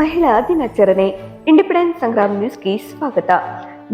ಮಹಿಳಾ ದಿನಾಚರಣೆ. ಇಂಡಿಪೆಂಡೆನ್ಸ್ ಸಂಗ್ರಾಮ್ ನ್ಯೂಸ್ಗೆ ಸ್ವಾಗತ.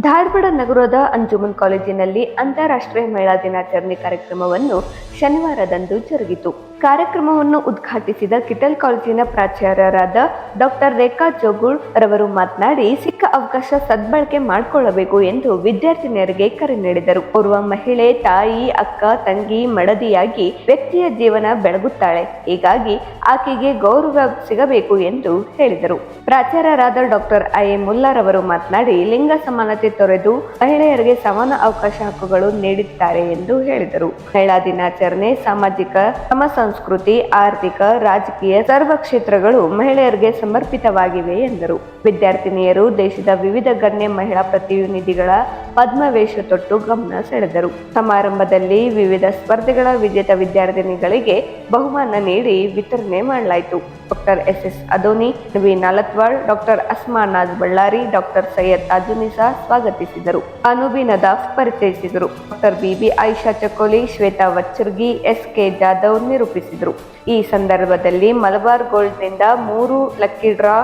ಧಾರವಾಡ ನಗರದ ಅಂಜುಮನ್ ಕಾಲೇಜಿನಲ್ಲಿ ಅಂತಾರಾಷ್ಟ್ರೀಯ ಮಹಿಳಾ ದಿನಾಚರಣೆ ಕಾರ್ಯಕ್ರಮವನ್ನು ಶನಿವಾರದಂದು ಜರುಗಿತು. ಕಾರ್ಯಕ್ರಮವನ್ನು ಉದ್ಘಾಟಿಸಿದ ಕಿಟಲ್ ಕಾಲೇಜಿನ ಪ್ರಾಚಾರ್ಯರಾದ ಡಾಕ್ಟರ್ ರೇಖಾ ಜೋಗುಳ್ ರವರು ಮಾತನಾಡಿ, ಸಿಕ್ಕ ಅವಕಾಶ ಸದ್ಬಳಕೆ ಮಾಡಿಕೊಳ್ಳಬೇಕು ಎಂದು ವಿದ್ಯಾರ್ಥಿನಿಯರಿಗೆ ಕರೆ ನೀಡಿದರು. ಓರ್ವ ಮಹಿಳೆ, ತಾಯಿ, ಅಕ್ಕ, ತಂಗಿ, ಮಡದಿಯಾಗಿ ವ್ಯಕ್ತಿಯ ಜೀವನ ಬೆಳಗುತ್ತಾಳೆ. ಹೀಗಾಗಿ ಆಕೆಗೆ ಗೌರವ ಸಿಗಬೇಕು ಎಂದು ಹೇಳಿದರು. ಪ್ರಾಚಾರ್ಯರಾದ ಡಾಕ್ಟರ್ ಐ ಮುಲ್ಲಾರವರು ಮಾತನಾಡಿ, ಲಿಂಗ ಸಮಾನತೆ ತೊರೆದು ಮಹಿಳೆಯರಿಗೆ ಸಮಾನ ಅವಕಾಶ ಹಕ್ಕುಗಳು ನೀಡಿದ್ದಾರೆ ಎಂದು ಹೇಳಿದರು. ಮಹಿಳಾ ದಿನಾಚರಣೆ, ಸಾಮಾಜಿಕ ಸಮ ಸಂಸ್ಕೃತಿ, ಆರ್ಥಿಕ, ರಾಜಕೀಯ ಸರ್ವ ಕ್ಷೇತ್ರಗಳು ಮಹಿಳೆಯರಿಗೆ ಸಮರ್ಪಿತವಾಗಿವೆ ಎಂದರು. ವಿದ್ಯಾರ್ಥಿನಿಯರು ದೇಶದ ವಿವಿಧ ಗಣ್ಯ ಮಹಿಳಾ ಪ್ರತಿನಿಧಿಗಳ ಪದ್ಮವೇಶ ತೊಟ್ಟು ಗಮನ ಸೆಳೆದರು. ಸಮಾರಂಭದಲ್ಲಿ ವಿವಿಧ ಸ್ಪರ್ಧೆಗಳ ವಿಜೇತ ವಿದ್ಯಾರ್ಥಿನಿಗಳಿಗೆ ಬಹುಮಾನ ನೀಡಿ ವಿತರಣೆ ಮಾಡಲಾಯಿತು. Doctor S S Adoni V Nalatwad, doctor Asmanaz Bellary, doctor Syed Ajunisa ಸ್ವಾಗತಿಸಿದರು. ಅನುಬಿ ನದಾಫ್ ಪರಿಚಯಿಸಿದರು. Doctor Bibi Ayesha Chakoli Shweta Vachhargi S K Jadhav ನಿರೂಪಿಸಿದರು. ಈ ಸಂದರ್ಭದಲ್ಲಿ ಮಲಬಾರ್ ಗೋಲ್ಡ್ನಿಂದ ಮೂರು ಲಕ್ಕಿ ಡ್ರಾ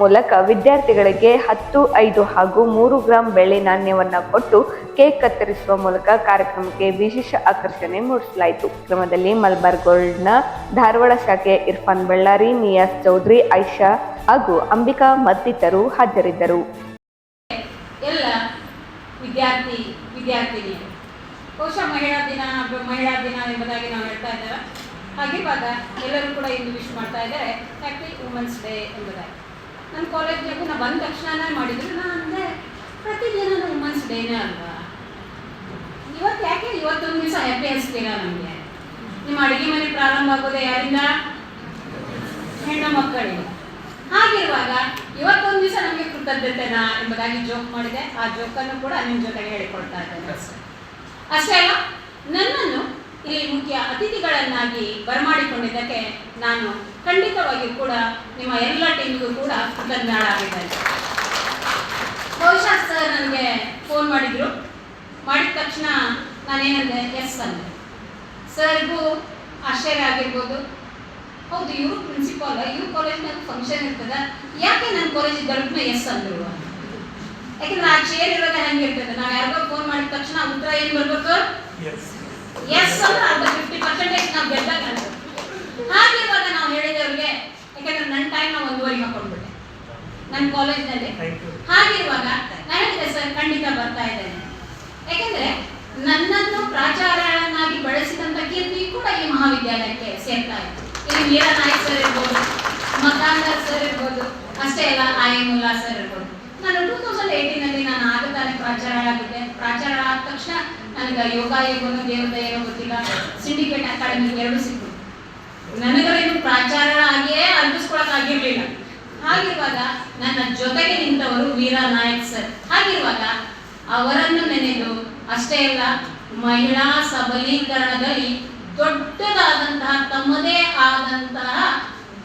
ಮೂಲಕ ವಿದ್ಯಾರ್ಥಿಗಳಿಗೆ ಹತ್ತು, ಐದು ಹಾಗೂ ಮೂರು ಗ್ರಾಂ ಬೆಳ್ಳಿ ನಾಣ್ಯವನ್ನು ಕೊಟ್ಟು ಕೇಕ್ ಕತ್ತರಿಸುವ ಮೂಲಕ ಕಾರ್ಯಕ್ರಮಕ್ಕೆ ವಿಶೇಷ ಆಕರ್ಷಣೆ ಮೂಡಿಸಲಾಯಿತು. ಕ್ರಮದಲ್ಲಿ ಮಲ್ಬಾರ್ ಗೋಲ್ಡ್ನ ಧಾರವಾಡ ಶಾಖೆಯ ಇರ್ಫಾನ್ ಬಳ್ಳಾರಿ, ನಿಯಾಸ್ ಚೌಧರಿ ಐಷಾ ಹಾಗೂ ಅಂಬಿಕಾ ಮತ್ತಿತರು ಹಾಜರಿದ್ದರು. ಎಲ್ಲ ವಿದ್ಯಾರ್ಥಿ ವಿದ್ಯಾರ್ಥಿನಿಯರು ಬಹುಶಃ ಮಹಿಳಾ ದಿನ ಮಹಿಳಾ ದಿನ ಎಂಬುದಾಗಿ ನಾವು ಹೇಳ್ತಾ ಇದ್ದೇವೆ. ಹಾಗಿರುವಾಗ ಎಲ್ಲರೂ ಕೂಡ ಇಂದು ವಿಶ್ ಮಾಡ್ತಾ ಇದ್ದಾರೆ ಹ್ಯಾಪಿ ವುಮೆನ್ಸ್ ಡೇ ಎಂಬುದಾಗಿ. ನನ್ನ ಕಾಲೇಜ್ನಾಗೂ ನಾ ಬಂದ ತಕ್ಷಣನೇ ಮಾಡಿದ್ರು. ನಾ ಅಂದರೆ ಪ್ರತಿದಿನ ವುಮೆನ್ಸ್ ಡೇನೇ ಅಲ್ವಾ? ಇವತ್ತು ಯಾಕೆ ಇವತ್ತೊಂದು ದಿವಸ ಹ್ಯಾಪಿ ಅನಿಸ್ತೀರಾ ನಮಗೆ ನಿಮ್ಮ ಅಡುಗೆ ಮನೆ ಪ್ರಾರಂಭ ಆಗೋದೇ ಯಾರಿಂದ? ಹೆಣ್ಣು ಮಕ್ಕಳಿಗೆ ಹಾಗಿರುವಾಗ ಇವತ್ತೊಂದು ದಿವಸ ನಮಗೆ ಕೃತಜ್ಞತೆನಾ ಎಂಬುದಾಗಿ ಜೋಕ್ ಮಾಡಿದೆ. ಆ ಜೋಕನ್ನು ಕೂಡ ನಿಮ್ಮ ಜೊತೆಗೆ ಹೇಳಿಕೊಡ್ತಾ ಇದ್ದೇನೆ. ಅಷ್ಟೇ ಅಲ್ಲ ನನ್ನನ್ನು ಇಲ್ಲಿ ಮುಖ್ಯ ಅತಿಥಿಗಳನ್ನಾಗಿ ಬರಮಾಡಿಕೊಂಡಿದ್ದಕ್ಕೆ ನಾನು ಖಂಡಿತವಾಗಿಯೂ ಕೂಡ ನಿಮ್ಮ ಎಲ್ಲ ಟೀಮ್ಗೂ ಕೂಡ ಕೃತಜ್ಞಳಾಗಿದ್ದೇನೆ ಬಹುಶಃ ಸರ್ ನನಗೆ ಫೋನ್ ಮಾಡಿದ್ರು. ಮಾಡಿದ ತಕ್ಷಣ ನಾನೇನಂದೆ ಎಸ್ ಅಂದೆ ಸರ್ಗೂ ಆಶ್ಚರ್ಯ ಆಗಿರ್ಬೋದು. ಹೌದು ಇವರು ಪ್ರಿನ್ಸಿಪಾಲ್ ಇವ್ರ ಕಾಲೇಜ್ನಾಗ ಫಂಕ್ಷನ್ ಇರ್ತದ. ಯಾಕೆ ನನ್ನ ಕಾಲೇಜಿಗೆ ಗಲ್ಪ್ನ ಎಸ್ ಅಂದರು? ಯಾಕಂದ್ರೆ ಆ ಚೇರ್ ಇರೋದೇ ಇರ್ತದೆ. ನಾವು ಯಾರಿಗೋ ಫೋನ್ ಮಾಡಿದ ತಕ್ಷಣ ಉತ್ತರ ಏನು ಬರ್ಬೇಕು? ಎಸ್ ಅಂದ್ರೆ ಅರ್ಧ ಫಿಫ್ಟಿ ಪರ್ಸೆಂಟೇಜ್ ನಾವು ಗೆದ್ದಾಗ ಹಾಗಿರುವಾಗ ನಾವು ಹೇಳಿದವ್ರಿಗೆ ಯಾಕಂದ್ರೆ ನನ್ನ ಟೈಮ್ ನಾವು ಒಂದೂವರೆಗೆ ಹಾಕೊಂಡ್ಬಿಟ್ಟೆ ನನ್ನ ಕಾಲೇಜ್ನಲ್ಲಿ ಹಾಗಿರುವಾಗ ನಾನು ಹೇಳಿದೆ ಸರ್ ಖಂಡಿತ ಬರ್ತಾ ಇದ್ದೇನೆ. ಯಾಕಂದ್ರೆ ನನ್ನನ್ನು ಪ್ರಾಚಾರ್ಯನಾಗಿ ಬಳಸಿದಂತ ಕೀರ್ತಿ ಕೂಡ ಈ ಮಹಾವಿದ್ಯಾಲಯಕ್ಕೆ ಸೇರ್ತಾ ಇತ್ತು. ಇಲ್ಲಿ ಮೀರಾ ನಾಯಕ್ ಸರ್ ಇರ್ಬೋದು ಮಕಾಂದರ್ ಸರ್ ಇರ್ಬೋದು ಅಷ್ಟೇ ಅಲ್ಲ ಆಯಮುಲ್ಲಾ ಸರ್ ಇರ್ಬೋದು. ನಾನು ಟೂ ತೌಸಂಡ್ ಏಯ್ಟೀನಲ್ಲಿ ನಾನು ಆಗ ತಾನೇ ಪ್ರಾಚಾರ್ಯರಾಗಿದ್ದೆ ಪ್ರಾಚಾರ್ಯ ಆದ ತಕ್ಷಣ ನನಗೆ ಯೋಗ ಯೋಗನು ದೇವದ ಏನೋ ಗೊತ್ತಿಲ್ಲ ಸಿಂಡಿಕೇಟ್ ಅಕಾಡೆಮಿ ಎರಡು ನನಗೇನು ಪ್ರಾಚಾರ್ಯರಾಗಿಯೇ ಆಗಿಯೇ ಆಗಿರ್ಲಿಲ್ಲ ಹಾಗಿರುವಾಗ ನನ್ನ ಜೊತೆಗೆ ನಿಂತವರು ವೀರ ನಾಯಕ್ ಸರ್. ಹಾಗಿರುವಾಗ ಅವರನ್ನು ನೆನೆದು ಅಷ್ಟೇ ಅಲ್ಲ, ಮಹಿಳಾ ಸಬಲೀಕರಣದಲ್ಲಿ ದೊಡ್ಡದಾದಂತಹ ತಮ್ಮದೇ ಆದಂತಹ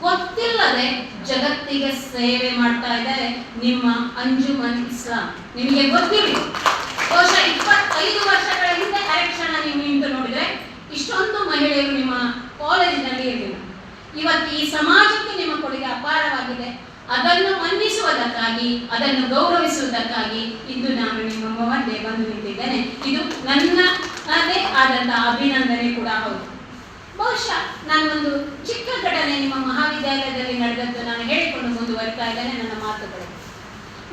ಗೊತ್ತಿಲ್ಲದೆ ಜಗತ್ತಿಗೆ ಸೇವೆ ಮಾಡ್ತಾ ಇದ್ದಾರೆ ನಿಮ್ಮ ಅಂಜುಮನ್ ಇಸ್ಲಾಂ. ನಿಮಗೆ ಗೊತ್ತಿರಲಿ. ಬಹುಶಃ ಇಪ್ಪತ್ತೈದು ವರ್ಷಗಳ ಹಿಂದೆ ಹರಕ್ಷಣ ನೀವು ನಿಂತು ನೋಡಿದ್ರೆ, ಇಷ್ಟೊಂದು ಮಹಿಳೆಯರು ನಿಮ್ಮ ಕಾಲೇಜಿನಲ್ಲಿ ಇರಲಿಲ್ಲ ಇವತ್ತು ಈ ಸಮಾಜಕ್ಕೆ ನಿಮ್ಮ ಕೊಡುಗೆ ಅಪಾರವಾಗಿದೆ. ಅದನ್ನು ಮನ್ನಿಸುವುದಕ್ಕಾಗಿ, ಅದನ್ನು ಗೌರವಿಸುವುದಕ್ಕಾಗಿ ಇಂದು ನಾನು ನಿಮ್ಮ ಮುಂದೆ ಬಂದು ನಿಂತಿದ್ದೇನೆ. ಇದು ನನ್ನ ಅದೇ ಆದಂತಹ ಅಭಿನಂದನೆ ಕೂಡ ಹೌದು. ಬಹುಶಃ ನಾನು ಒಂದು ಚಿಕ್ಕ ಘಟನೆ ನಿಮ್ಮ ಮಹಾವಿದ್ಯಾಲಯದಲ್ಲಿ ನಡೆದದ್ದು ನಾನು ಹೇಳಿಕೊಂಡು ಮುಂದುವರಿತಾ ಇದ್ದೇನೆ ನನ್ನ ಮಾತುಗಳು.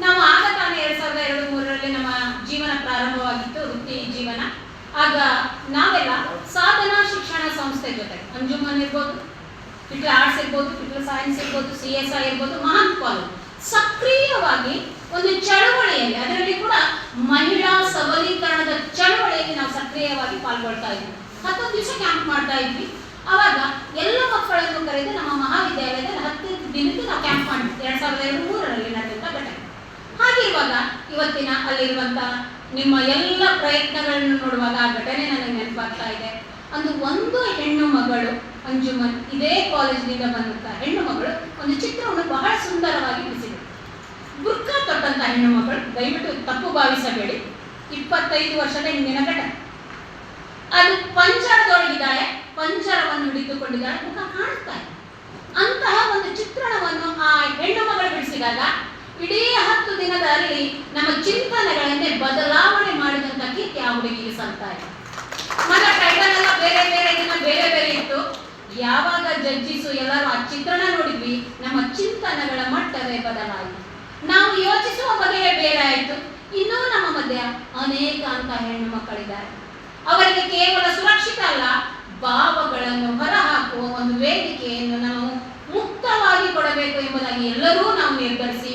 ನಾವು ಆಗ ತಾನೇ ಎರಡ್ ಸಾವಿರದ ಎರಡು ಮೂರರಲ್ಲಿ ನಮ್ಮ ಜೀವನ ಪ್ರಾರಂಭವಾಗಿತ್ತು, ವೃತ್ತಿ ಜೀವನ. ಆಗ ನಾವೆಲ್ಲ ಸಾಧನಾ ಶಿಕ್ಷಣ ಸಂಸ್ಥೆ ಜೊತೆ, ಅಂಜುಮನ್ ಇರ್ಬೋದು, ಪಿಟ್ಲ ಆರ್ಟ್ಸ್ ಇರ್ಬೋದು, ಪಿಟ್ಲ ಸೈನ್ಸ್ ಇರ್ಬೋದು, ಸಿ ಎಸ್ ಐ ಇರ್ಬೋದು, ಮಹಾನ್ ಕಾಲೇಜ್. ಸಕ್ರಿಯವಾಗಿ ಒಂದು ಚಳವಳಿಯಲ್ಲಿ, ಅದರಲ್ಲಿ ಕೂಡ ಮಹಿಳಾ ಸಬಲೀಕರಣದ ಚಳವಳಿಯಲ್ಲಿ ನಾವು ಸಕ್ರಿಯವಾಗಿ ಪಾಲ್ಗೊಳ್ತಾ ಇದ್ವಿ. ಹತ್ತೊಂದು ದಿವಸ ಕ್ಯಾಂಪ್ ಮಾಡ್ತಾ ಇದ್ವಿ. ಅವಾಗ ಎಲ್ಲ ಮಕ್ಕಳನ್ನು ಕರೆದು ನಮ್ಮ ಮಹಾವಿದ್ಯಾಲಯದಲ್ಲಿ ಹತ್ತು ದಿನಕ್ಕೆ ನಾವು ಕ್ಯಾಂಪ್ ಮಾಡಿದ್ವಿ. ಎರಡ್ ಸಾವಿರದ ಎರಡು ಮೂರರಲ್ಲಿ ನಡೆದಂತ ಘಟನೆ ಹಾಗಿರುವಾಗ ಇವತ್ತಿನ ಅಲ್ಲಿರುವಂತ ನಿಮ್ಮ ಎಲ್ಲ ಪ್ರಯತ್ನಗಳನ್ನು ನೋಡುವಾಗ ಆ ಘಟನೆ ನನಗೆ ನೆನಪಾಗ್ತಾ ಇದೆ. ಅಂದು ಒಂದು ಹೆಣ್ಣು ಮಗಳು, ಅಂಜುಮನ್, ಇದೇ ಕಾಲೇಜಿನಿಂದ ಬಂದಂತ ಹೆಣ್ಣು ಮಗಳು ಒಂದು ಚಿತ್ರವನ್ನು ಬಹಳ ಸುಂದರವಾಗಿ ಬಿಡಿಸಿದರು ಬುರ್ಕಾ ತೊಟ್ಟಂತ ಹೆಣ್ಣು ಮಗಳು, ದಯವಿಟ್ಟು ತಪ್ಪು ಭಾವಿಸಬೇಡಿ. ಇಪ್ಪತ್ತೈದು ವರ್ಷದ ಹಿಂದಿನ ಘಟನೆ. ಅದು ಪಂಜರದೊಳಗಿದ್ದಾಳೆ ಪಂಚರವನ್ನು ಹಿಡಿದುಕೊಂಡಿದ್ದಾಳೆ, ಮುಖ ಕಾಣ್ತಾ ಇದೆ. ಅಂತಹ ಒಂದು ಚಿತ್ರಣವನ್ನು ಆ ಹೆಣ್ಣು ಮಗಳು ಬಿಡಿಸಿದಾಗ, ಇಡೀ ಹತ್ತು ದಿನದಲ್ಲಿ ನಮ್ಮ ಚಿಂತನೆಗಳನ್ನೇ ಆ ಹುಡುಗಿಗೆ ಸಲ್ತಾ ಇದೆ. ಮನ ಟೈಟಲ್ ಎಲ್ಲ ಬೇರೆ ಬೇರೆ ದಿನ ಬೇರೆ ಬೇರೆ ಇತ್ತು. ಯಾವಾಗ ಜಡ್ಜಿಸು ಎಲ್ಲರೂ ಆ ಚಿತ್ರಣ ನೋಡಿದ್ವಿ. ನಮ್ಮ ಚಿಂತನೆಗಳ ಮಟ್ಟವೇ ಬದಲಾಯಿತು ನಾವು ಯೋಚಿಸುವ ಬಗೆಯೇ ಬೇರೆ ಆಯಿತು. ಇನ್ನೂ ನಮ್ಮ ಮಧ್ಯ ಅನೇಕ ಅಂತ ಹೆಣ್ಣು ಮಕ್ಕಳಿದ್ದಾರೆ. ಅವರಿಗೆ ಕೇವಲ ಸುರಕ್ಷಿತ ಅಲ್ಲ, ಭಾವಗಳನ್ನು ಹೊರಹಾಕುವ ಒಂದು ವೇದಿಕೆಯನ್ನು ನಾವು ಮುಕ್ತವಾಗಿ ಕೊಡಬೇಕು ಎಂಬುದಾಗಿ ಎಲ್ಲರೂ ನಾವು ನಿರ್ಧರಿಸಿ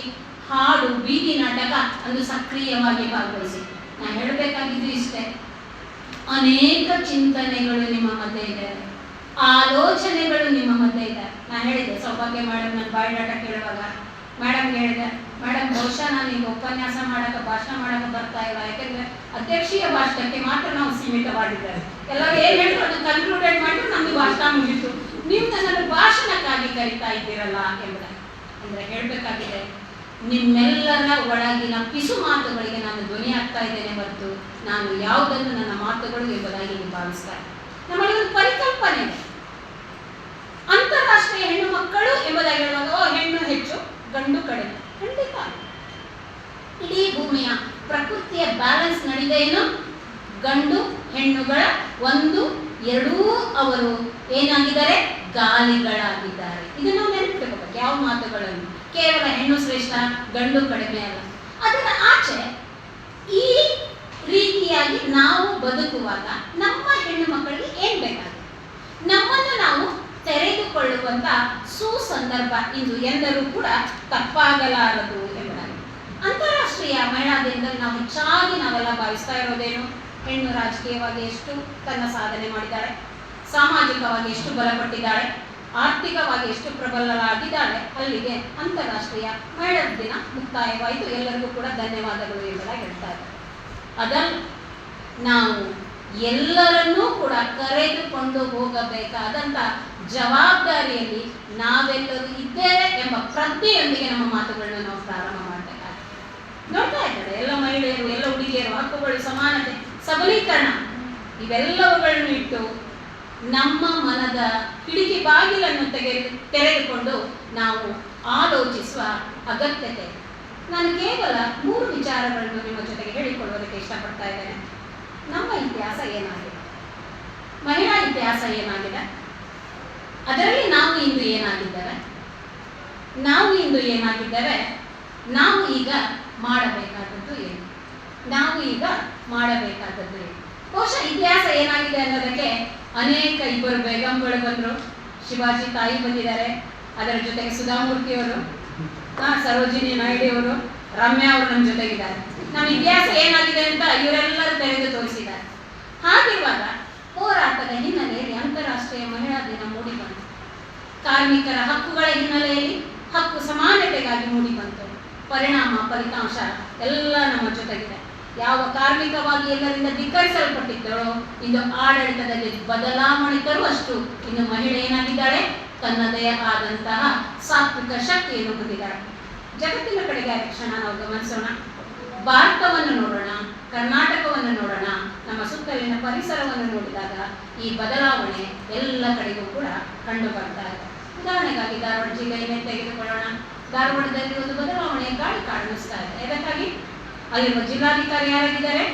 ಹಾಡು, ಬೀದಿ ನಾಟಕ ಅಂದು ಸಕ್ರಿಯವಾಗಿ ಭಾಗವಹಿಸಿ ನಾ ಹೇಳಬೇಕಾಗಿದ್ದು ಇಷ್ಟೇ. ಅನೇಕ ಚಿಂತನೆಗಳು ನಿಮ್ಮ ಮಧ್ಯೆ ಇದೆ. ಆಲೋಚನೆಗಳು ನಿಮ್ಮ ಮಧ್ಯೆ ಇದೆ. ನಾನು ಹೇಳಿದೆ, ಸೌಭಾಗ್ಯ ಮೇಡಮ್ ನಾನು ಬಾಯಿಡಾಟ ಕೇಳುವಾಗ. ಮೇಡಮ್ ಹೇಳಿದೆ ಮೇಡಮ್ ಬಹುಶಃ ನಾನು ಈಗ ಉಪನ್ಯಾಸ ಮಾಡಕ್ಕೆ ಭಾಷಣ ಮಾಡಕ್ಕೆ ಬರ್ತಾ ಇಲ್ಲ. ಯಾಕೆಂದ್ರೆ ಅಧ್ಯಕ್ಷೀಯ ಭಾಷಣಕ್ಕೆ ಮಾತ್ರ ನಾವು ಸೀಮಿತವಾಗಿದ್ದಾರೆ ಎಲ್ಲರೂ ಏನ್ ಹೇಳಿದ್ರು ಅದನ್ನು ಕನ್ಕ್ಲೂಡೆಡ್ ಮಾಡಿ ನಮ್ದು ಭಾಷಣ ಮುಗಿತು. ನೀವು ನನ್ನನ್ನು ಭಾಷಣಕ್ಕಾಗಿ ಕರಿತಾ ಇದ್ದೀರಲ್ಲ ಎಂಬುದಾಗಿ ಅಂದ್ರೆ ಹೇಳ್ಬೇಕಾಗಿದೆ ನಿಮ್ಮೆಲ್ಲರ ಒಳಗಿನ ಪಿಸು ಮಾತುಗಳಿಗೆ ನಾನು ಧ್ವನಿ ಆಗ್ತಾ ಇದ್ದೇನೆ ಹೊರತು ನಾನು ಯಾವುದನ್ನು ನನ್ನ ಮಾತುಗಳು ಎಂಬುದಾಗಿ ನೀವು ಭಾವಿಸ್ತಾ. ನಮ್ಮಲ್ಲಿ ಒಂದು ಪರಿಕಲ್ಪನೆ ಇದೆ. ಅಂತಾರಾಷ್ಟ್ರೀಯ ಹೆಣ್ಣು ಮಕ್ಕಳು ಎಂಬುದಾಗಿ ಹೇಳುವಾಗ ಹೆಣ್ಣು ಹೆಚ್ಚು, ಗಂಡು ಕಡಿಮೆ. ಖಂಡಿತ. ಇಡೀ ಭೂಮಿಯ ಪ್ರಕೃತಿಯ ಬ್ಯಾಲೆನ್ಸ್ ನಡೆದೇ ಏನು? ಗಂಡು, ಹೆಣ್ಣುಗಳ ಒಂದು, ಎರಡೂ ಅವರು ಏನಾಗಿದ್ದಾರೆ? ಗಾಲಿಗಳಾಗಿದ್ದಾರೆ. ಇದನ್ನು ನೆನಪಿಡಬೇಕು ಯಾವ ಮಾತುಗಳನ್ನು? ಕೇವಲ ಹೆಣ್ಣು ಶ್ರೇಷ್ಠ, ಗಂಡು ಕಡಿಮೆ ಅಲ್ಲ. ಅದರ ಆಚೆ ಈ ರೀತಿಯಾಗಿ ನಾವು ಬದುಕುವಾಗ ನಮ್ಮ ಹೆಣ್ಣು ಮಕ್ಕಳಿಗೆ ಏನ್ ಬೇಕಾಗುತ್ತೆ? ನಮ್ಮನ್ನು ನಾವು ತೆರೆದುಕೊಳ್ಳುವಂತ ಸುಸಂದರ್ಭ ಇಂದು ಎಲ್ಲರೂ ಕೂಡ ತಪ್ಪಾಗಲಾರದು ಎಂಬುದಾಗಿ. ಅಂತಾರಾಷ್ಟ್ರೀಯ ಮಹಿಳಾ ದಿನದಲ್ಲಿ ನಾವು ಹೆಚ್ಚಾಗಿ ನಾವೆಲ್ಲ ಭಾವಿಸ್ತಾ ಇರೋದೇನು? ಹೆಣ್ಣು ರಾಜಕೀಯವಾಗಿ ಎಷ್ಟು ತನ್ನ ಸಾಧನೆ ಮಾಡಿದ್ದಾಳೆ ಸಾಮಾಜಿಕವಾಗಿ ಎಷ್ಟು ಬಲಪಟ್ಟಿದ್ದಾಳೆ ಆರ್ಥಿಕವಾಗಿ ಎಷ್ಟು ಪ್ರಬಲರಾಗಿದ್ದಾಳೆ ಅಲ್ಲಿಗೆ ಅಂತಾರಾಷ್ಟ್ರೀಯ ಮಹಿಳಾ ದಿನ ಮುಕ್ತಾಯವಾಯಿತು. ಎಲ್ಲರಿಗೂ ಕೂಡ ಧನ್ಯವಾದಗಳು ಎಂಬುದಾಗಿ ಹೇಳ್ತಾ ಅದನ್ನು ನಾವು ಎಲ್ಲರನ್ನೂ ಕೂಡ ಕರೆದುಕೊಂಡು ಹೋಗಬೇಕಾದಂತ ಜವಾಬ್ದಾರಿಯಲ್ಲಿ ನಾವೆಲ್ಲರೂ ಇದ್ದೇವೆ ಎಂಬ ಪ್ರಜ್ಞೆಯೊಂದಿಗೆ ನಮ್ಮ ಮಾತುಗಳನ್ನ ನಾವು ಪ್ರಾರಂಭ ಮಾಡಬೇಕಾಗುತ್ತೆ ನೋಡ್ತಾ ಇದ್ದಾರೆ, ಎಲ್ಲ ಮಹಿಳೆಯರು, ಎಲ್ಲ ಹುಡುಗಿಯರು, ಹಕ್ಕುಗಳು, ಸಮಾನತೆ, ಸಬಲೀಕರಣ, ಇವೆಲ್ಲವುಗಳನ್ನು ಇಟ್ಟು ನಮ್ಮ ಮನದ ಕಿಡಿಕಿ ಬಾಗಿಲನ್ನು ತೆಗೆದು ತೆರೆದುಕೊಂಡು ನಾವು ಆಲೋಚಿಸುವ ಅಗತ್ಯತೆ. ನಾನು ಕೇವಲ ಮೂರು ವಿಚಾರಗಳನ್ನು ನಿಮ್ಮ ಜೊತೆಗೆ ಹೇಳಿಕೊಳ್ಳುವುದಕ್ಕೆ ಇಷ್ಟಪಡ್ತಾ ಇದ್ದೇನೆ. ನಮ್ಮ ಇತಿಹಾಸ ಏನಾಗಿದೆ? ಮಹಿಳಾ ಇತಿಹಾಸ ಏನಾಗಿದೆ? ಅದರಲ್ಲಿ ನಾವು ಇಂದು ಏನಾಗಿದ್ದೇವೆ? ನಾವು ಇಂದು ಏನಾಗಿದ್ದೇವೆ? ನಾವು ಈಗ ಮಾಡಬೇಕಾದದ್ದು ಏನು? ನಾವು ಈಗ ಮಾಡಬೇಕಾದದ್ದು ಏನು? ಬಹುಶಃ ಇತಿಹಾಸ ಏನಾಗಿದೆ ಅನ್ನೋದಕ್ಕೆ ಅನೇಕ ಇಬ್ಬರು ಬೇಗಂಗಳು ಬಂದರು ಶಿವಾಜಿ ತಾಯಿ ಬಂದಿದ್ದಾರೆ. ಅದರ ಜೊತೆಗೆ ಸುಧಾಮೂರ್ತಿಯವರು ಸರೋಜಿನಿ ನಾಯ್ಡಿ ಅವರು ರಮ್ಯಾ ಅವರು ನಮ್ಮ ಜೊತೆಗಿದ್ದಾರೆ. ನಮ್ಮ ಇತಿಹಾಸ ಏನಾಗಿದೆ ಅಂತ ಇವರೆಲ್ಲರೂ ತೆರೆದು ತೋರಿಸಿದ್ದಾರೆ. ಹಾಗಿರುವಾಗ ಹೋರಾಟದ ಹಿನ್ನೆಲೆಯಲ್ಲಿ ಅಂತಾರಾಷ್ಟ್ರೀಯ ಮಹಿಳಾ ದಿನ ಮೂಡಿ ಬಂತು. ಕಾರ್ಮಿಕರ ಹಕ್ಕುಗಳ ಹಿನ್ನೆಲೆಯಲ್ಲಿ ಹಕ್ಕು ಸಮಾನತೆಗಾಗಿ ಮೂಡಿ ಬಂತು. ಪರಿಣಾಮ, ಫಲಿತಾಂಶ ಎಲ್ಲ ನಮ್ಮ ಜೊತೆಗಿದೆ. ಯಾವ ಕಾರ್ಮಿಕವಾಗಿ ಎಲ್ಲರಿಂದ ಧಿಕ್ಕರಿಸಲ್ಪಟ್ಟಿದ್ದಳೋ ಇಂದು ಆಡಳಿತದಲ್ಲಿ ಬದಲಾವಣೆ ತರುವಷ್ಟು ಇನ್ನು ಮಹಿಳೆ ಏನಾಗಿದ್ದಾಳೆ? ತನ್ನದೇ ಆದಂತಹ ಸಾತ್ವಿಕ ಶಕ್ತಿಯನ್ನು ಹೊಂದಿದ್ದಾಳೆ. ಜಗತ್ತಿನ ಕಡೆಗೆ ಕ್ಷಣ ನಾವು ಗಮನಿಸೋಣ. ಭಾರತವನ್ನು ನೋಡೋಣ, ಕರ್ನಾಟಕವನ್ನು ನೋಡೋಣ, ನಮ್ಮ ಸುತ್ತಲಿನ ಪರಿಸರವನ್ನು ನೋಡಿದಾಗ ಈ ಬದಲಾವಣೆ ಎಲ್ಲ ಕಡೆಗೂ ಕೂಡ ಕಂಡು ಬರ್ತಾ ಇದೆ. ಉದಾಹರಣೆಗಾಗಿ ಧಾರವಾಡ ಜಿಲ್ಲೆಯನ್ನೇ ತೆಗೆದುಕೊಳ್ಳೋಣ. ಧಾರವಾಡದಲ್ಲಿ ಒಂದು ಬದಲಾವಣೆ ಗಾಳಿ ಕಾಣಿಸ್ತಾ ಇದೆ. ಇದಕ್ಕಾಗಿ ಅಲ್ಲಿರುವ ಜಿಲ್ಲಾಧಿಕಾರಿ ಯಾರಾಗಿದ್ದಾರೆ?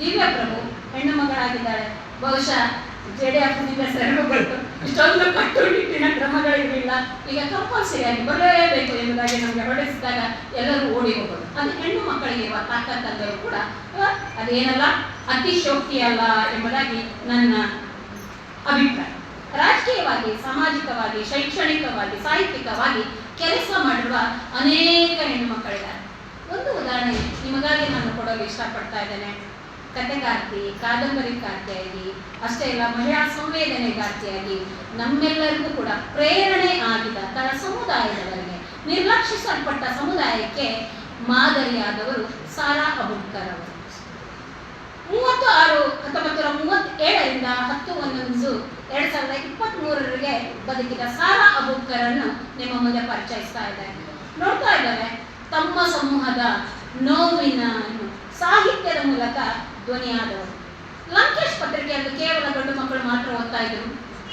ದಿವ್ಯ ಪ್ರಭು, ಹೆಣ್ಣು ಮಗಳಾಗಿದ್ದಾಳೆ. ಬಹುಶಃ ಜೆ ಡಿ ಎಫ್ನಿಂದ ಸೆರಗುಗಳು ಇಷ್ಟೊಂದು ಕಟ್ಟುನಿಟ್ಟಿನ ಕ್ರಮಗಳಿರಲಿಲ್ಲ. ಈಗ ಕಂಪಲ್ಸರಿ ಆಗಿ ಬರಲೇಬೇಕು ಎಂಬುದಾಗಿ ನಮಗೆ ಹೊರಡಿಸಿದಾಗ ಎಲ್ಲರೂ ಓಡಿ ಹೋಗೋದು. ಅದು ಹೆಣ್ಣು ಮಕ್ಕಳಿಗೆ ಇರುವ ತಾಕತ್ತಂದರೂ ಕೂಡ ಅದೇನಲ್ಲ ಅತಿಶೋಕ್ತಿ ಅಲ್ಲ ಎಂಬುದಾಗಿ ನನ್ನ ಅಭಿಪ್ರಾಯ. ರಾಜಕೀಯವಾಗಿ, ಸಾಮಾಜಿಕವಾಗಿ, ಶೈಕ್ಷಣಿಕವಾಗಿ, ಸಾಹಿತ್ಯಿಕವಾಗಿ ಕೆಲಸ ಮಾಡಿರುವ ಅನೇಕ ಹೆಣ್ಣು ಮಕ್ಕಳಿದ್ದಾರೆ ಒಂದು ಉದಾಹರಣೆ ನಿಮಗಾಗಿ ನಾನು ಕೊಡಲು ಇಷ್ಟಪಡ್ತಾ ಇದ್ದೇನೆ. ಕಥೆಗಾರ್ತಿ ಕಾದಂಬರಿಕಾರ್ತಿಯಾಗಿ ಅಷ್ಟೇ ಅಲ್ಲ, ಮಹಿಳಾ ಸಂವೇದನೆಗಾರ್ತಿಯಾಗಿ ನಮ್ಮೆಲ್ಲರಿಗೂ ಕೂಡ ಪ್ರೇರಣೆ ಆಗಿದ ತನ್ನ ಸಮುದಾಯದವರಿಗೆ, ನಿರ್ಲಕ್ಷಿಸಲ್ಪಟ್ಟ ಸಮುದಾಯಕ್ಕೆ ಮಾದರಿಯಾದವರು ಸಾರಾ ಅಬುಡ್ಕರ್ ಅವರು. ಮೂವತ್ತು ಆರು ಹತ್ತೊಂಬತ್ತು ನೂರ ಮೂವತ್ತೇಳರಿಂದ ಹತ್ತು ಒಂದೊಂದು ಎರಡ್ ಸಾವಿರದ ಇಪ್ಪತ್ತ್ ಮೂರರಿಗೆ ಬದುಕಿದ ಸಾರಾ ಅಬುಕ್ಕರನ್ನು ನಿಮ್ಮ ಮುಂದೆ ಪರಿಚಯಿಸ್ತಾ ಇದ್ದಾರೆ ನೋಡ್ತಾ ಇದ್ದಾರೆ ತಮ್ಮ ಸಮೂಹದ ನೋವಿನ ಸಾಹಿತ್ಯದ ಮೂಲಕ ಧ್ವನಿಯಾದವರು. ಲಂಕೇಶ್ ಪತ್ರಿಕೆಯನ್ನು ಕೇವಲ ಗಂಡು ಮಕ್ಕಳು ಮಾತ್ರ ಓದ್ತಾ ಇದ್ರು.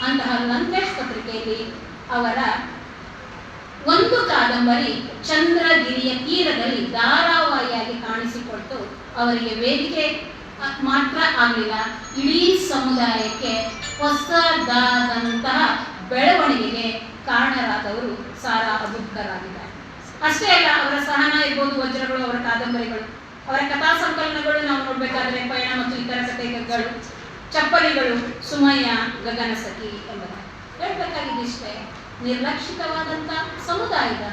ಅಂತಹ ಲಂಕೇಶ್ ಪತ್ರಿಕೆಯಲ್ಲಿ ಅವರ ಒಂದು ಕಾದಂಬರಿ ಚಂದ್ರಗಿರಿಯ ತೀರದಲ್ಲಿ ಧಾರಾವಾಹಿಯಾಗಿ ಕಾಣಿಸಿಕೊಟ್ಟು ಅವರಿಗೆ ವೇದಿಕೆ ಮಾತ್ರ ಆಗಲಿಲ್ಲ. ಇಡೀ ಸಮುದಾಯಕ್ಕೆ ಹೊಸದಾದಂತಹ ಬೆಳವಣಿಗೆಗೆ ಕಾರಣರಾದವರು ಸಾರಾ ಅಬುದ್ಕರಾಗಿದ್ದಾರೆ ಅಷ್ಟೇ ಅಲ್ಲ, ಅವರ ಸಹನ ಇರ್ಬೋದು, ವಜ್ರಗಳು, ಅವರ ಕಾದಂಬರಿಗಳು. ಅವರ ಕಥಾ ಸಂಕಲನಗಳು ನಾವು ನೋಡಬೇಕಾದ್ರೆ ಪಯಣ ಮತ್ತು ಇತರ ಕಥೆಗಳು, ಚಪ್ಪಲಿಗಳು, ಸುಮಯ್ಯ, ಗಗನ ಸಖಿ ಎಂಬುದಾಗಿ ಹೇಳ್ಬೇಕಾಗಿದ್ದಿಷ್ಟೇ ನಿರ್ಲಕ್ಷಿತವಾದಂಥ ಸಮುದಾಯದ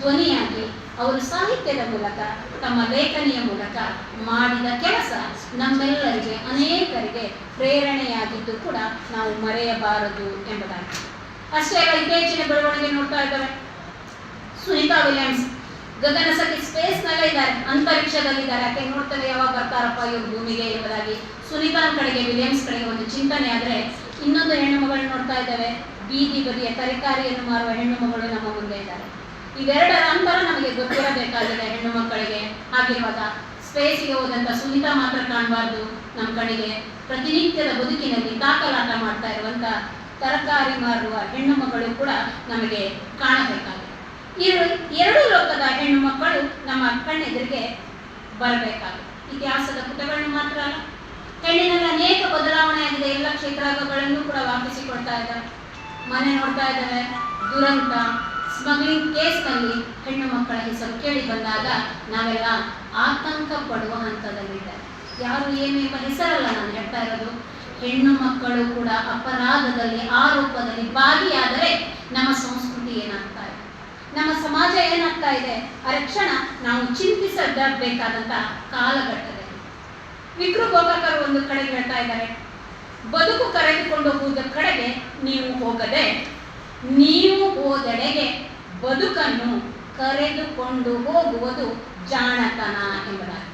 ಧ್ವನಿಯಾಗಿ ಅವರು ಸಾಹಿತ್ಯದ ಮೂಲಕ, ತಮ್ಮ ಲೇಖನಿಯ ಮೂಲಕ ಮಾಡಿದ ಕೆಲಸ ನಮ್ಮೆಲ್ಲರಿಗೆ, ಅನೇಕರಿಗೆ ಪ್ರೇರಣೆಯಾಗಿದ್ದು ಕೂಡ ನಾವು ಮರೆಯಬಾರದು ಎಂಬುದಾಗಿ. ಅಷ್ಟೇ ಅಲ್ಲ, ಇತ್ತೀಚಿನ ಬೆಳವಣಿಗೆ ನೋಡ್ತಾ ಇದ್ದಾರೆ. ಸುನೀತಾ ವಿಲಿಯಮ್ಸ್ ಗಗನ ಸಖಿ ಸ್ಪೇಸ್ ನಲ್ಲೇ ಇದ್ದಾರೆ. ಅಂತರಿಕ್ಷದಲ್ಲಿದ್ದಾರೆ. ಯಾಕೆ ನೋಡ್ತಾರೆ ಯಾವಾಗ ಬರ್ತಾರಪ್ಪ ಇವ್ರು ಭೂಮಿಗೆ ಎಂಬುದಾಗಿ ಸುನಿತಾನ್ ಕಡೆಗೆ, ವಿಲಿಯಮ್ಸ್ ಕಡೆಗೆ ಒಂದು ಚಿಂತನೆ ಆದ್ರೆ ಇನ್ನೊಂದು ಹೆಣ್ಣು ಮಗಳು ನೋಡ್ತಾ ಇದ್ದಾವೆ. ಬೀದಿ ಬದಿಯ ತರಕಾರಿಯನ್ನು ಮಾರುವ ಹೆಣ್ಣು ಮಗಳು ನಮ್ಮ ಮುಂದೆ ಇದ್ದಾರೆ. ಇವೆರಡರ ಅಂತರ ನಮಗೆ ಗೊತ್ತಿರಬೇಕಾಗಿದೆ ಹೆಣ್ಣು ಮಕ್ಕಳಿಗೆ. ಹಾಗಿರುವಾಗ ಸ್ಪೇಸಿಗೆ ಹೋದಂತ ಸುನಿತಾ ಮಾತ್ರ ಕಾಣಬಾರ್ದು. ನಮ್ಮ ಕಡೆಗೆ ಪ್ರತಿನಿತ್ಯದ ಬದುಕಿನಲ್ಲಿ ತಾಕಲಾಟ ಮಾಡ್ತಾ ಇರುವಂತ ತರಕಾರಿ ಮಾರುವ ಹೆಣ್ಣು ಮಕ್ಕಳು ಕೂಡ ನಮಗೆ ಕಾಣಬೇಕಾಗಿದೆ. ಈ ಎರಡು ಲೋಕದ ಹೆಣ್ಣು ಮಕ್ಕಳು ನಮ್ಮ ಕಣ್ಣೆದುರಿಗೆ ಬರಬೇಕಾಗಿದೆ. ಇತಿಹಾಸದ ಪುಟಗಳನ್ನು ಮಾತ್ರ ಅಲ್ಲ, ಹೆಣ್ಣಿನಲ್ಲಿ ಅನೇಕ ಬದಲಾವಣೆ ಆಗಿದೆ ಎಲ್ಲ ಕ್ಷೇತ್ರಗಳನ್ನು ಕೂಡ ವ್ಯಾಪಿಸಿಕೊಳ್ತಾ ಇದ್ದಾರೆ. ಮನೆ ನೋಡ್ತಾ ಇದ್ದಾರೆ. ದುರಂತ ಸ್ಮಗ್ಲಿಂಗ್ ಕೇಸ್ನಲ್ಲಿ ಹೆಣ್ಣು ಮಕ್ಕಳ ಹೆಸರು ಕೇಳಿ ಬಂದಾಗ ನಾವೆಲ್ಲ ಆತಂಕ ಪಡುವ ಹಂತದಲ್ಲಿದ್ದಾರೆ ಯಾರು ಏನು ಎಂಬ ಹೆಸರಲ್ಲ ನಾನು ಹೇಳ್ತಾ ಇರೋದು. ಹೆಣ್ಣು ಮಕ್ಕಳು ಕೂಡ ಅಪರಾಧದಲ್ಲಿ, ಆರೋಪದಲ್ಲಿ ಭಾಗಿಯಾದರೆ ನಮ್ಮ ಸಂಸ್ಕೃತಿ ಏನಾಗ್ತಾ ಇದೆ ನಮ್ಮ ಸಮಾಜ ಏನಾಗ್ತಾ ಇದೆ? ಅರಕ್ಷಣ ರಕ್ಷಣ ನಾವು ಚಿಂತಿಸಬೇಕಾದಂತ ಕಾಲಘಟ್ಟದಲ್ಲಿ. ವಿಕ್ರು ಗೋಕಾಕರು ಒಂದು ಕಡೆ ಹೇಳ್ತಾ ಇದ್ದಾರೆ, ಬದುಕು ಕರೆದುಕೊಂಡು ಹೋದ ಕಡೆಗೆ ನೀವು ಹೋಗದೆ, ನೀವು ಹೋದೆಡೆಗೆ ಬದುಕನ್ನು ಕರೆದುಕೊಂಡು ಹೋಗುವುದು ಜಾಣತನ ಎಂಬುದಾಗಿ.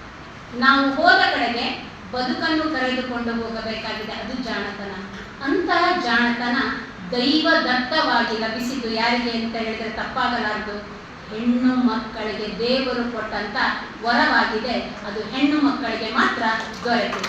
ನಾವು ಹೋದ ಕಡೆಗೆ ಬದುಕನ್ನು ಕರೆದುಕೊಂಡು ಹೋಗಬೇಕಾಗಿದೆ, ಅದು ಜಾಣತನ. ಅಂತಹ ಜಾಣತನ ದೈವ ದತ್ತವಾಗಿ ಲಭಿಸಿದ್ದು ಯಾರಿಗೆ ಅಂತ ಹೇಳಿದ್ರೆ ತಪ್ಪಾಗಲಾರದು. ಹೆಣ್ಣು ಮಕ್ಕಳಿಗೆ ದೇವರು ಕೊಟ್ಟಂತ ವರವಾಗಿದೆ. ಅದು ಹೆಣ್ಣು ಮಕ್ಕಳಿಗೆ ಮಾತ್ರ ದೊರೆತು.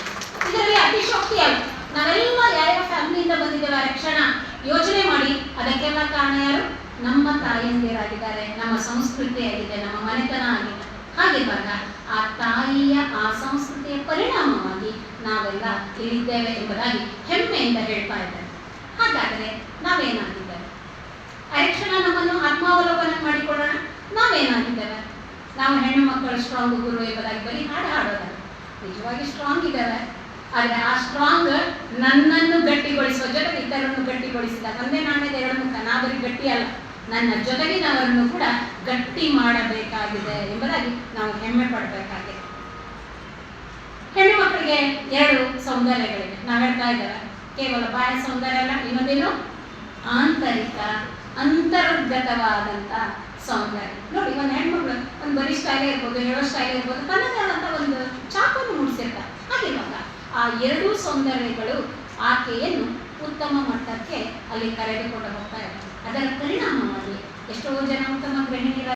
ಇದರಲ್ಲಿ ಅತಿಶೋಕ್ತಿ ಅದು ನಾವೆಲ್ಲ ಯಾರ ಫ್ಯಾಮಿಲಿಯಿಂದ ಬಂದಿದ್ದೇವೆ ಆ ರಕ್ಷಣಾ ಯೋಚನೆ ಮಾಡಿ. ಅದಕ್ಕೆಲ್ಲ ಕಾರಣ ಯಾರು? ನಮ್ಮ ತಾಯಿಯಂದಿರಾಗಿದ್ದಾರೆ ನಮ್ಮ ಸಂಸ್ಕೃತಿಯಾಗಿದೆ ನಮ್ಮ ಮನೆತನ ಆಗಿದೆ. ಹಾಗಿರುವಾಗ ಆ ತಾಯಿಯ ಆ ಸಂಸ್ಕೃತಿಯ ಪರಿಣಾಮವಾಗಿ ನಾವೆಲ್ಲ ತಿಳಿದ್ದೇವೆ ಎಂಬುದಾಗಿ ಹೆಮ್ಮೆಯಿಂದ ಹೇಳ್ತಾ ಇದ್ದಾರೆ ಹಾಗಾದರೆ ನಾವೇನಾಗಿದ್ದೇವೆ? ಅರಕ್ಷಣ ರಕ್ಷಣಾ ನಮ್ಮನ್ನು ಆತ್ಮಾವಲೋಕನ ಮಾಡಿಕೊಳ್ಳೋಣ. ನಾವೇನಾಗಿದ್ದೇವೆ? ನಾವು ಹೆಣ್ಣು ಮಕ್ಕಳು ಸ್ಟ್ರಾಂಗ್ ಗುರು ಎಂಬುದಾಗಿ ಬರೀ ಹಾಡು ಹಾಡೋದಲ್ಲ. ನಿಜವಾಗಿ ಸ್ಟ್ರಾಂಗ್ ಇದ್ದಾವೆ. ಆದರೆ ಆ ಸ್ಟ್ರಾಂಗ್ ನನ್ನನ್ನು ಗಟ್ಟಿಗೊಳಿಸುವ ಜೊತೆಗೆ ಇತರರನ್ನು ಗಟ್ಟಿಗೊಳಿಸಿದ ಒಂದೇ ನಾಣ್ಯದ ಎರಡು ಮುಖ ನಾ ಬರೀ ಗಟ್ಟಿ ಅಲ್ಲ. ನನ್ನ ಜೊತೆಗಿನವರನ್ನು ಕೂಡ ಗಟ್ಟಿ ಮಾಡಬೇಕಾಗಿದೆ ಎಂಬುದಾಗಿ ನಾವು ಹೆಮ್ಮೆ ಪಡಬೇಕಾಗಿದೆ. ಹೆಣ್ಣು ಮಕ್ಕಳಿಗೆ ಎರಡು ಸೌಂದರ್ಯಗಳಿವೆ. ನಾವು ಹೇಳ್ತಾ ಇದ್ದೇವೆ. ಕೇವಲ ಬಾಹ್ಯ ಸೌಂದರ್ಯ ಅಲ್ಲ, ಇನ್ನೊಂದೇನು? ಆಂತರಿಕ ಅಂತರ್ಗತವಾದಂಥ ಸೌಂದರ್ಯ. ನೋಡಿ, ಒಂದು ಹೆಣ್ಮಕ್ಳು ಒಂದು ಬರೀ ಸ್ಟೈಲ್ ಇರ್ಬೋದು ಹೇಳೋ ಸ್ಟೈಲ್ ಇರ್ಬೋದು ತನ್ನದೇ ಆದಂಥ ಒಂದು ಚಾಪನ್ನು ಮೂಡಿಸಿರ್ತಾರೆ. ಹಾಗಿರುವಾಗ ಆ ಎರಡೂ ಸೌಂದರ್ಯಗಳು ಆಕೆಯನ್ನು ಉತ್ತಮ ಮಟ್ಟಕ್ಕೆ ಅಲ್ಲಿ ಕರೆದುಕೊಂಡು ಹೋಗ್ತಾ ಇದ್ದಾರೆ. ಅದರ ಪರಿಣಾಮವಾಗಿ ಎಷ್ಟೋ ಜನ ಉತ್ತಮ ಗೃಹಿಣಿಗಳ